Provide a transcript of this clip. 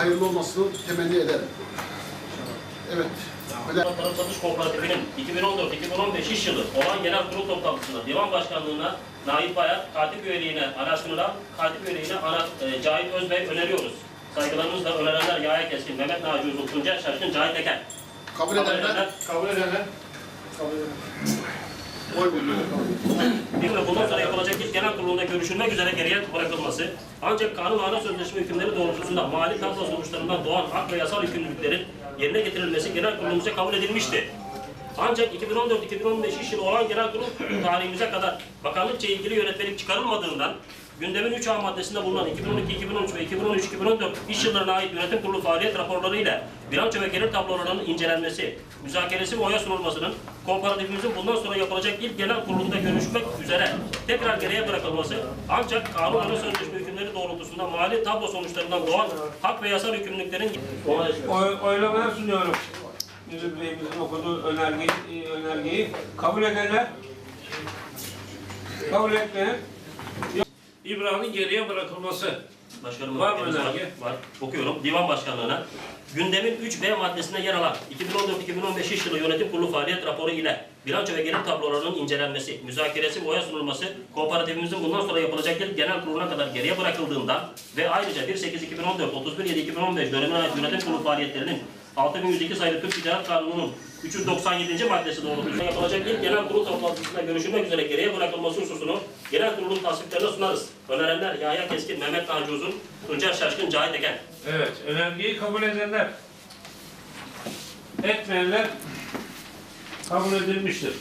hayırlı olmasını temenni ederim. Evet. Tarım Satış Kooperatifinin 2014-2015 iş yılı olan genel kurul toplantısında divan başkanlığına Naip Bayar, katip üyeliğine Ünal, katip üyeliğine Ana, e, Cahit Özbey öneriyoruz. Saygılarımızla önerenler Yahya Keskin, Mehmet Naci Uzun, Tuncer Şaşkın, Cahit Eken. Kabul Kabul edenler edenler, Kabul edenler. oy birliğiyle kabul ediyor. bir ve bundan sonra yapılacak ilk genel kurulunda görüşülmek üzere geriye bırakılması, ancak kanun ana sözleşme hükümleri doğrultusunda mali tablo sonuçlarından doğan hak ve yasal yükümlülüklerin yerine getirilmesi genel kurulumuza kabul edilmişti. Ancak 2014-2015 iş yılı olan genel kurul tarihimize kadar bakanlıkça ilgili yönetmelik çıkarılmadığından gündemin 3 A maddesinde bulunan 2012, 2013 ve 2013, 2014 iş yıllarına ait yönetim kurulu faaliyet raporları ile bilanço ve gelir tablolarının incelenmesi, müzakeresi ve oya sunulmasının kooperatifimizin bundan sonra yapılacak ilk genel kurulunda görüşmek üzere tekrar geriye bırakılması ancak kanun ana sözleşme hükümleri doğrultusunda mali tablo sonuçlarından doğan hak ve yasal yükümlülüklerin Oy, oylamaya sunuyorum. Müdür Bey'imizin okuduğu önergeyi, önergeyi kabul edenler, kabul etmeyen, İbrahim'in geriye bırakılması. Başkanım Var mı önerge? var. Okuyorum. Divan Başkanlığı'na. Gündemin 3B maddesinde yer alan 2014-2015 iş yılı yönetim kurulu faaliyet raporu ile bilanço ve gelir tablolarının incelenmesi, müzakeresi ve oya sunulması kooperatifimizin bundan sonra yapılacak ilk genel kuruluna kadar geriye bırakıldığından ve ayrıca 1.8.2014, 31.7.2015 dönemine ait yönetim kurulu faaliyetlerinin 6102 sayılı Türk Ticaret Kanunu'nun 397. maddesi doğrultusunda yapılacak ilk genel kurul toplantısında görüşülmek üzere geriye bırakılması hususunu genel kurulun tasdiklerine sunarız. Önerenler Yahya Keskin, Mehmet Naci Uzun, Tuncer Şaşkın, Cahit Eken. Evet, önergeyi kabul edenler, etmeyenler kabul edilmiştir.